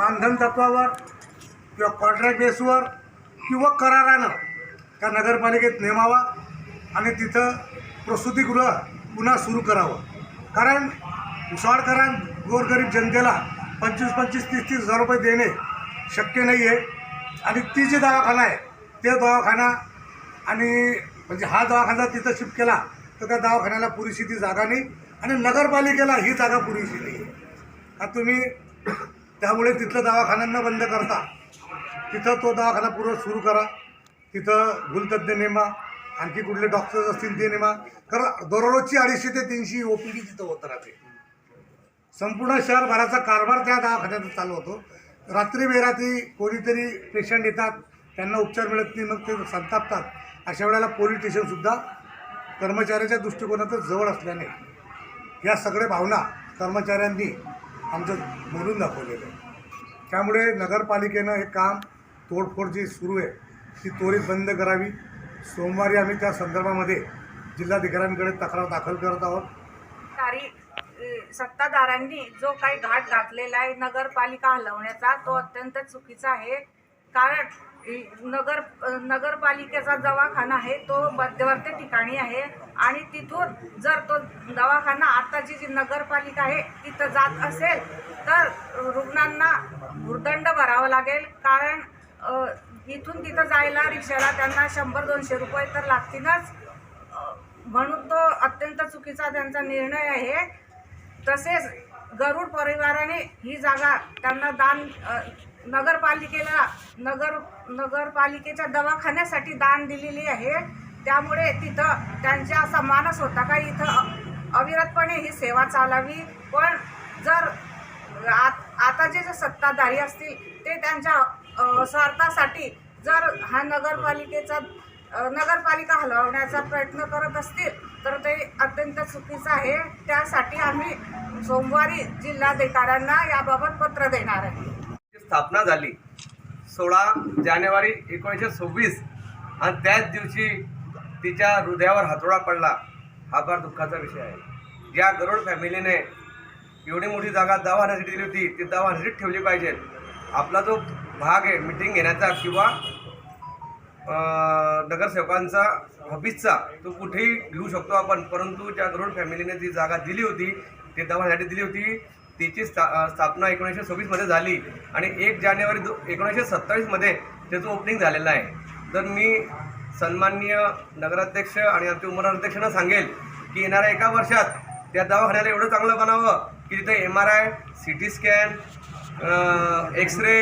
मानधन तत्वावर किंवा कॉन्ट्रॅक्ट बेसवर किंवा करारानं त्या नगरपालिकेत नेमावा आणि तिथं प्रसूतीगृह पुन्हा सुरू करावं. कारण मुसवाडकरां गोरगरीब जनतेला पंचवीस पंचवीस तीस तीस हजार रुपये देणे शक्य नाही आहे आणि ती जी दवाखाना आहे ते दवाखाना आणि म्हणजे हा दवाखाना तिथं शिफ्ट केला तर त्या दवाखान्याला पुरेशी ती जागा नाही आणि नगरपालिकेला ही जागा पुरेशी नाही आहे का तुम्ही त्यामुळे तिथलं दवाखान्यांना बंद करता तिथं तो दवाखाना पूर्ण सुरू करा. तिथं गुलतज्ञ नेमा आणखी कुठले डॉक्टर्स असतील ते नेमा. कारण दररोजची अडीचशे ते तीनशे ओ पी डी तिथं होत राहते. संपूर्ण शहरभराचा कारभार त्या दवाखान्यात चालू होतो. रात्री बेराती कोणीतरी पेशंट येतात त्यांना उपचार मिळत नाही मग ते संतापतात. अशा वेळेला पोलीस स्टेशनसुद्धा कर्मचाऱ्याच्या दृष्टिकोनातच जवळ असल्याने या सगळ्या भावना कर्मचाऱ्यांनी आमचं बोलून दाखवलेलं आहे. त्यामुळे नगरपालिकेनं हे काम तोडफोड जी सुरू आहे. ती त्वरित बंद करावी. सोमवारी आम्ही त्या संदर्भामध्ये जिल्हाधिकाऱ्यांकडे तक्रार दाखल करत आहोत. कारी सत्ताधारांनी जो काही घाट घातलेला आहे नगरपालिका हलवण्याचा तो अत्यंत चुकीचा आहे. कारण नगर नगरपालिकेचा दवाखाना आहे तो मध्यवर्ती ठिकाणी आहे. आणि तिथून जर तो दवाखाना आताची जी नगरपालिका आहे तिथं जात असेल तर रुग्णांना भुर्दंड भरावं लागेल. कारण इथून तिथं जायला रिक्षाला त्यांना शंभर दोनशे रुपये तर लागतीलच. म्हणून तो अत्यंत चुकीचा त्यांचा निर्णय आहे. तसेच गरुड परिवाराने ही जागा त्यांना दान नगरपालिकेला नगर नगरपालिकेच्या दवाखान्यासाठी दान दिलेली आहे. त्यामुळे तिथं त्यांचा असा मानस होता का इथं अविरतपणे ही सेवा चालावी. पण जर आत आता जे जे सत्ताधारी असतील ते त्यांच्या स्वार्थासाठी जर हा नगरपालिकेचा नगरपालिका हलवण्याचा प्रयत्न करत असतील तर ते अत्यंत चुकीचं आहे. त्यासाठी आम्ही सोमवारी जिल्हाधिकाऱ्यांना याबाबत पत्र देणार आहे. स्थापना झाली. सोळा जानेवारी एकोणीसशे सव्वीस आणि त्याच दिवशी तिच्या हृदयावर हातोडा पडला. हा फार दुःखाचा विषय आहे. ज्या गरुड फॅमिलीने एवढी मोठी जागा दवाखान्यासाठी दिली होती ती दवाखान्यासाठी ठेवली पाहिजे आपला जो भाग आहे मिटिंग घेण्याचा किंवा नगरसेवकांचा ऑफिसचा तो कुठेही घेऊ शकतो आपण. परंतु ज्या गरुड फॅमिलीने जी जागा दिली होती ती दवाखान्यासाठी दिली होती. तिची स्था स्थापना एकोणीसशे सव्वीसमध्ये झाली आणि एक जानेवारी दो एकोणीसशे सत्तावीसमध्ये त्याचं ओपनिंग झालेलं आहे. तर मी सन्माननीय नगराध्यक्ष आणि आमचे उमराध्यक्षांना सांगेल की येणाऱ्या एका वर्षात त्या दवाखान्याला एवढं चांगलं बनावं की तिथे M R I C T scan X ray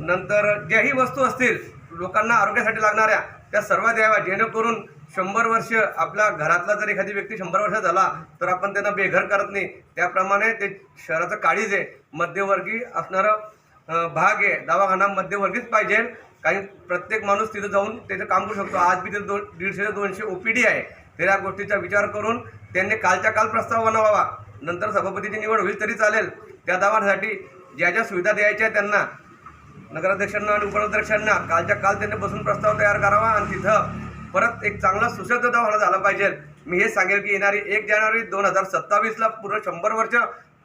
नंतर ज्याही वस्तू असतील लोकांना आरोग्यासाठी लागणाऱ्या त्या सर्व द्याव्या जेणेकरून शंभर वर्ष आपल्या घरातला जर एखादी व्यक्ती शंभर वर्ष झाला तर आपण त्यांना बेघर करत नाही. त्याप्रमाणे ते शहराचं काळीज आहे. मध्यवर्गीय असणारं भाग आहे. दवाखाना मध्यवर्गीच पाहिजे. काही प्रत्येक माणूस तिथं जाऊन त्याचं काम करू शकतो. आज बी तिथे दोन दीडशे ते दोनशे ओ पी डी आहे. तर या गोष्टीचा विचार करून त्यांनी कालच्या काल प्रस्ताव बनवावा. नंतर सभापतीची निवड होईल तरी चालेल. त्या दवाखान्यासाठी ज्या ज्या सुविधा द्यायच्या आहेत त्यांना नगराध्यक्षांना आणि उपाध्यक्षांना कालच्या काल त्यांनी बसून प्रस्ताव तयार करावा आणि तिथं परत एक चांगला सुसज्ज दवाखाना झाला पाहिजे. मी हे सांगेल की येणारी एक जानेवारी दोन हजार सत्तावीसला पूर्ण शंभर वर्ष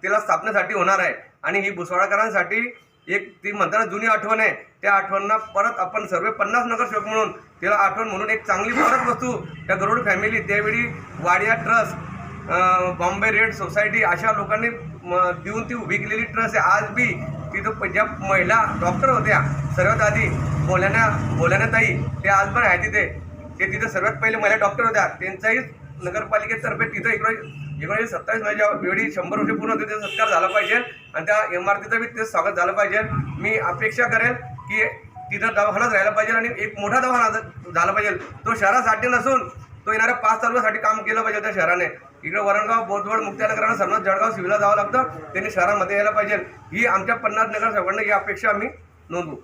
तिला स्थापनेसाठी होणार आहे. आणि ही भुसवाळकरांसाठी एक ती म्हणताना जुनी आठवण आहे. त्या आठवणना परत आपण सर्व पन्नास नगरसेवक म्हणून तिला आठवण म्हणून एक चांगली परत वस्तू त्या गरुड फॅमिली त्यावेळी Wadia trust Bombay red society अशा लोकांनी म, देऊन ती उभी केलेली ट्रस्ट आहे. आज बी तिथं ज्या महिला डॉक्टर होत्या सर्वात आधी बोल्याना बोल्यानाताई ते आज पण आहे तिथे. ते तिथे सर्वात पहिले महिला डॉक्टर होत्या. त्यांचाही नगरपालिकेतर्फे तिथं एकोणीस एकोणीसशे सत्तावीस माझ्या वेळी शंभर वर्ष पूर्ण होते त्याचा सत्कार झाला पाहिजे. आणि त्या इमारतीचं बी ते स्वागत झालं पाहिजे. मी अपेक्षा करेल की तिथं दवाखानाच राहायला पाहिजे आणि एक मोठा दवाखाना झाला पाहिजे. तो शहरासाठी नसून तो येणाऱ्या पाच तालुक्यासाठी काम केलं पाहिजे त्या शहराने. इकडे वरणगाव बोधवड मुक्त्यानगरांना सर्व जळगाव सिव्हिला जावं लागतं. त्यांनी शहरामध्ये यायला पाहिजे. ही आमच्या पन्नास नगरसेवकांना ही अपेक्षा आम्ही नोंदवू.